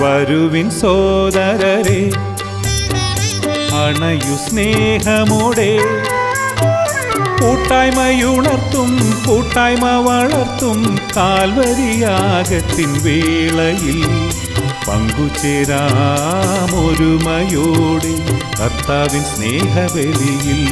വരുവിൻ സോദരരെ അണയു സ്നേഹമോടെ. കൂട്ടായ്മയുണർത്തും കൂട്ടായ്മ വളർത്തും കാൽവരിയാകത്തിൻ വേളയിൽ പങ്കുചേരാമൊരുമയോടെ കർത്താവിൻ സ്നേഹബലിയിൽ.